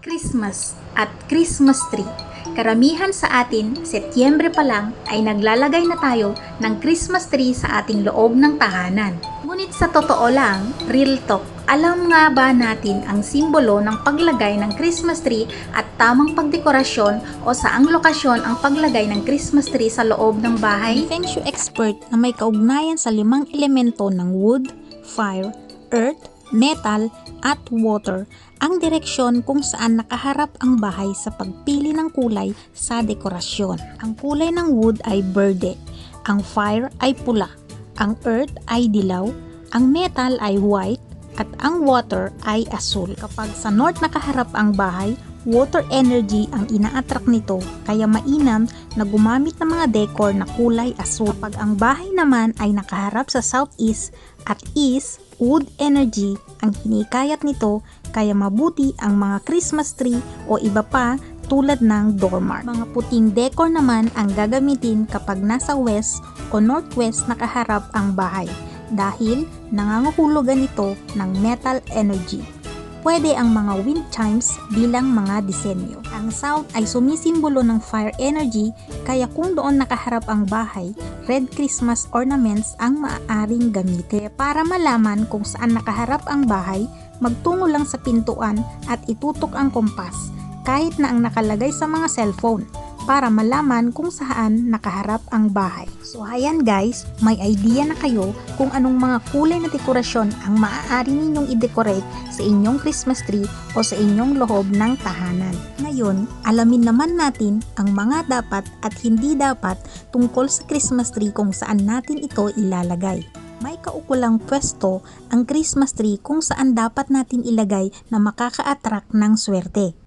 Christmas at Christmas tree. Karamihan sa atin, Setyembre pa lang ay naglalagay na tayo ng Christmas tree sa ating loob ng tahanan. Ngunit sa totoo lang, real talk, alam nga ba natin ang simbolo ng paglagay ng Christmas tree at tamang pagdekorasyon o saang lokasyon ang paglagay ng Christmas tree sa loob ng bahay? Feng Shui expert na may kaugnayan sa limang elemento ng wood, fire, earth, metal, at water ang direksyon kung saan nakaharap ang bahay sa pagpili ng kulay sa dekorasyon. Ang kulay ng wood ay berde, ang fire ay pula, ang earth ay dilaw, ang metal ay white, at ang water ay asul. Kapag sa north nakaharap ang bahay, water energy ang ina-attract nito kaya mainam na gumamit ng mga decor na kulay asul. Kapag ang bahay naman ay nakaharap sa southeast at east, wood energy ang hinikayat nito kaya mabuti ang mga Christmas tree o iba pa tulad ng doormat. Mga puting decor naman ang gagamitin kapag nasa west o northwest nakaharap ang bahay dahil nangangahulugan ito ng metal energy. Pwede ang mga wind chimes bilang mga disenyo. Ang south ay sumisimbolo ng fire energy kaya kung doon nakaharap ang bahay, red Christmas ornaments ang maaaring gamitin. Para malaman kung saan nakaharap ang bahay, magtungo lang sa pintuan at itutok ang kompas kahit na ang nakalagay sa mga cellphone para malaman kung saan nakaharap ang bahay. So ayan guys, may idea na kayo kung anong mga kulay na dekorasyon ang maaari ninyong i-decorate sa inyong Christmas tree o sa inyong loob ng tahanan. Ngayon, alamin naman natin ang mga dapat at hindi dapat tungkol sa Christmas tree kung saan natin ito ilalagay. May kaukulang pwesto ang Christmas tree kung saan dapat natin ilagay na makaka-attract ng swerte.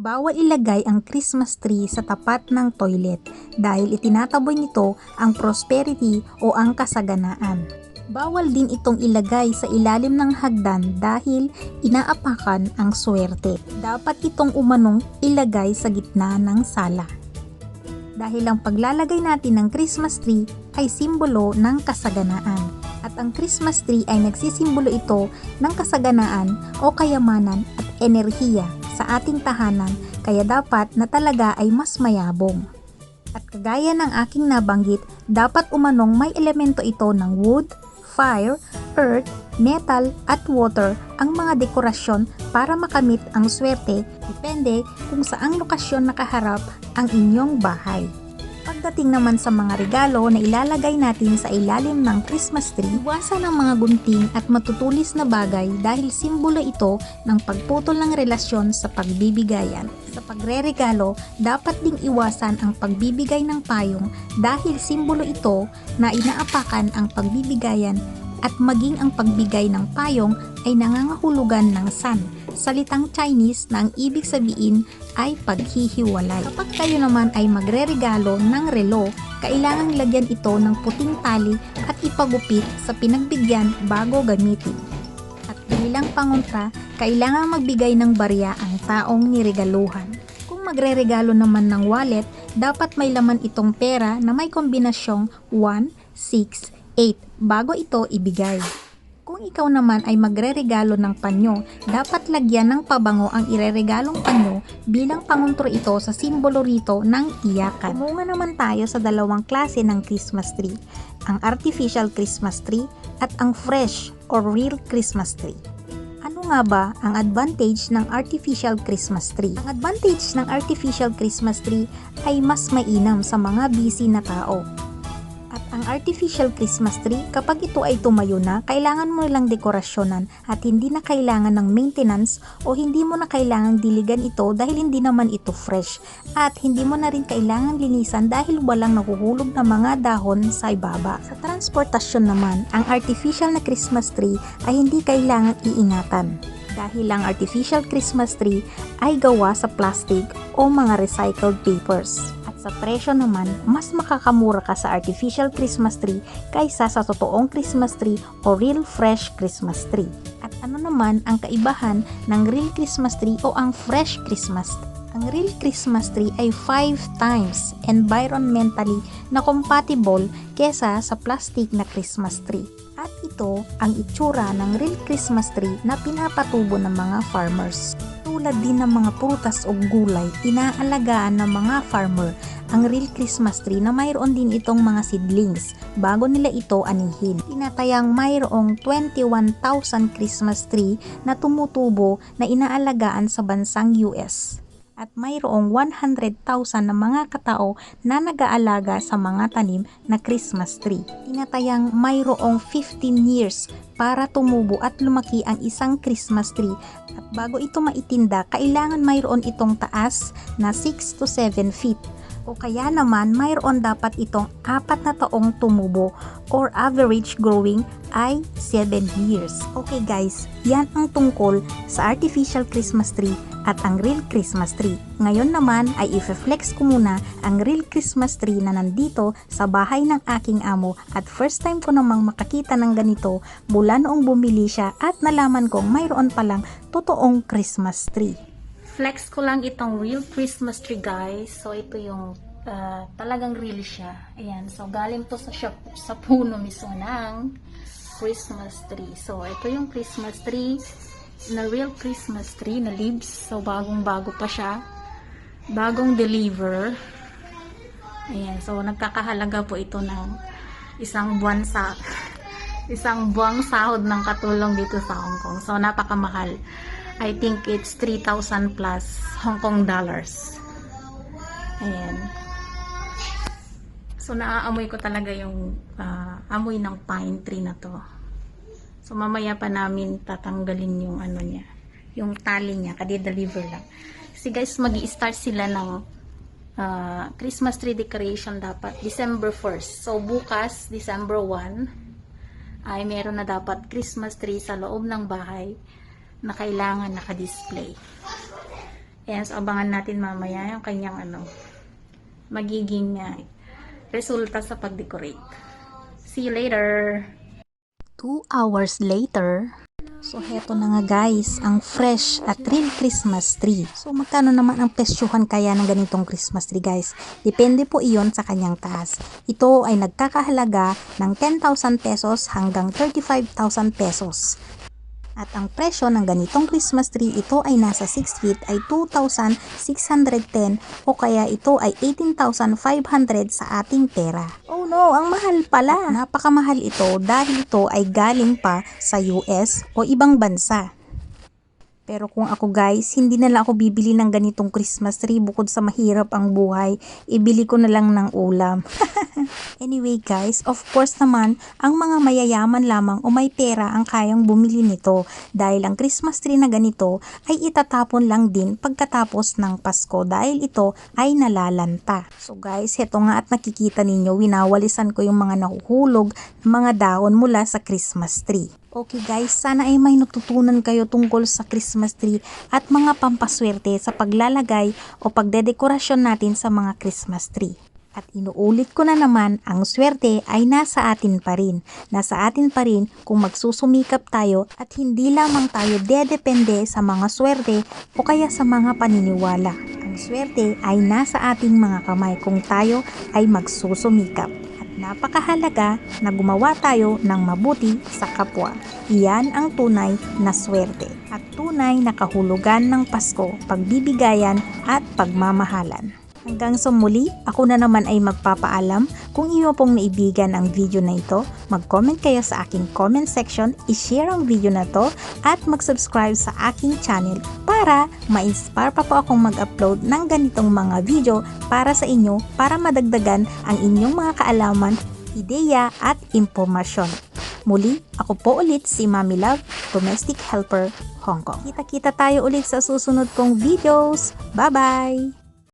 Bawal ilagay ang Christmas tree sa tapat ng toilet dahil itinataboy nito ang prosperity o ang kasaganaan. Bawal din itong ilagay sa ilalim ng hagdan dahil inaapakan ang swerte. Dapat itong umanong ilagay sa gitna ng sala. Dahil ang paglalagay natin ng Christmas tree ay simbolo ng kasaganaan. At ang Christmas tree ay nagsisimbolo ito ng kasaganaan o kayamanan at enerhiya sa ating tahanan kaya dapat na talaga ay mas mayabong. At kagaya ng aking nabanggit, dapat umanong may elemento ito ng wood, fire, earth, metal at water ang mga dekorasyon para makamit ang swerte depende kung saang lokasyon nakaharap ang inyong bahay. Pagdating naman sa mga regalo na ilalagay natin sa ilalim ng Christmas tree, iwasan ang mga gunting at matutulis na bagay dahil simbolo ito ng pagputol ng relasyon sa pagbibigayan. Sa pagre-regalo, dapat ding iwasan ang pagbibigay ng payong dahil simbolo ito na inaapakan ang pagbibigayan at maging ang pagbigay ng payong ay nangangahulugan ng sun salitang Chinese na ang ibig sabihin ay paghihiwalay. Kapag kayo naman ay magre-regalo ng relo, kailangang lagyan ito ng puting tali at ipagupit sa pinagbigyan bago gamitin. At bilang pangontra, kailangang magbigay ng barya ang taong niregaluhan. Kung magre-regalo naman ng wallet, dapat may laman itong pera na may kombinasyong 1, 6, 8 bago ito ibigay. Kung ikaw naman ay magre-regalo ng panyo, dapat lagyan ng pabango ang ireregalong panyo bilang panguntro ito sa simbolo rito ng iyakan. Umunga naman tayo sa dalawang klase ng Christmas tree, ang artificial Christmas tree at ang fresh or real Christmas tree. Ano nga ba ang advantage ng artificial Christmas tree? Ang advantage ng artificial Christmas tree ay mas mainam sa mga busy na tao. Ang artificial Christmas tree, kapag ito ay tumayo na, kailangan mo lang dekorasyonan at hindi na kailangan ng maintenance o hindi mo na kailangan diligan ito dahil hindi naman ito fresh. At hindi mo na rin kailangan linisan dahil walang nahuhulog na mga dahon sa ibaba. Sa transportasyon naman, ang artificial na Christmas tree ay hindi kailangan iingatan dahil ang artificial Christmas tree ay gawa sa plastic o mga recycled papers. Sa presyo naman, mas makakamura ka sa artificial Christmas tree kaysa sa totoong Christmas tree o real fresh Christmas tree. At ano naman ang kaibahan ng real Christmas tree o ang fresh Christmas tree? Ang real Christmas tree ay 5 times environmentally na compatible kesa sa plastic na Christmas tree. At ito ang itsura ng real Christmas tree na pinapatubo ng mga farmers. Tulad din ng mga prutas o gulay, inaalagaan ng mga farmer ang real Christmas tree na mayroon din itong mga seedlings bago nila ito anihin. Tinatayang mayroong 21,000 Christmas tree na tumutubo na inaalagaan sa bansang US at mayroong 100,000 na mga katao na nag-aalaga sa mga tanim na Christmas tree. Tinatayang mayroong 15 years para tumubo at lumaki ang isang Christmas tree at bago ito maitinda, kailangan mayroon itong taas na 6 to 7 feet o kaya naman mayroon dapat itong apat na taong tumubo or average growing ay 7 years. Okay guys, yan ang tungkol sa artificial Christmas tree at ang real Christmas tree. Ngayon naman ay i-flex ko muna ang real Christmas tree na nandito sa bahay ng aking amo at first time ko namang makakita ng ganito mula noong bumili siya at nalaman kong mayroon palang totoong Christmas tree. Flex ko lang itong real Christmas tree guys. So ito yung ah, talagang real siya. Ayan. So galing po sa, shop, sa puno mismo ng Christmas tree. So ito yung Christmas tree na real Christmas tree na leaves. So bagong bago pa siya. Bagong deliver. Ayan. So nagkakahalaga po ito ng isang buwan sa isang buwang sahod ng katulong dito sa Hong Kong. So napakamahal. I think it's 3,000 plus Hong Kong dollars. Ayan. So, naaamoy ko talaga yung ah, amoy ng pine tree na to. So, mamaya pa namin tatanggalin yung ano niya. Yung tali niya. Kadi-deliver lang. Kasi guys, mag start sila ng ah, Christmas tree decoration dapat December 1st. So, bukas, December 1, ay meron na dapat Christmas tree sa loob ng bahay na kailangan naka-display. Ayan, so abangan natin mamaya yung kanyang ano, magiging uh, resulta sa pag-decorate. See you later! 2 hours later, so heto na nga guys, ang fresh at real Christmas tree. So magkano naman ang presyuhan kaya ng ganitong Christmas tree guys? Depende po iyon sa kanyang taas. Ito ay nagkakahalaga ng 10,000 pesos hanggang 35,000 pesos. At ang presyo ng ganitong Christmas tree ito ay nasa 6 feet ay 2,610 o kaya ito ay 18,500 sa ating pera. Oh no, ang mahal pala. Napakamahal ito dahil ito ay galing pa sa US o ibang bansa. Pero kung ako guys, hindi na lang ako bibili ng ganitong Christmas tree bukod sa mahirap ang buhay. Ibili ko na lang ng ulam. anyway guys, of course naman, ang mga mayayaman lamang o may pera ang kayang bumili nito dahil ang Christmas tree na ganito ay itatapon lang din pagkatapos ng Pasko dahil ito ay nalalanta. So guys, heto nga at nakikita ninyo, winawalisan ko yung mga nahuhulog mga dahon mula sa Christmas tree. Okay guys, sana ay may natutunan kayo tungkol sa Christmas tree at mga pampaswerte sa paglalagay o pagdedekorasyon natin sa mga Christmas tree. At inuulit ko na naman, ang swerte ay nasa atin pa rin. Nasa atin pa rin kung magsusumikap tayo at hindi lamang tayo dedepende sa mga swerte o kaya sa mga paniniwala. Ang swerte ay nasa ating mga kamay kung tayo ay magsusumikap. At napakahalaga na gumawa tayo ng mabuti sa kapwa. Iyan ang tunay na swerte at tunay na kahulugan ng Pasko, pagbibigayan at pagmamahalan. Hanggang sa muli, ako na naman ay magpapaalam. Kung iyo pong naibigan ang video na ito, mag-comment kayo sa aking comment section, i-share ang video na to, at mag-subscribe sa aking channel para ma-inspire pa po akong mag-upload ng ganitong mga video para sa inyo para madagdagan ang inyong mga kaalaman, ideya at impormasyon. Muli, ako po ulit si Mami Love, Domestic Helper, Hong Kong. Kita-kita tayo ulit sa susunod kong videos. Bye-bye!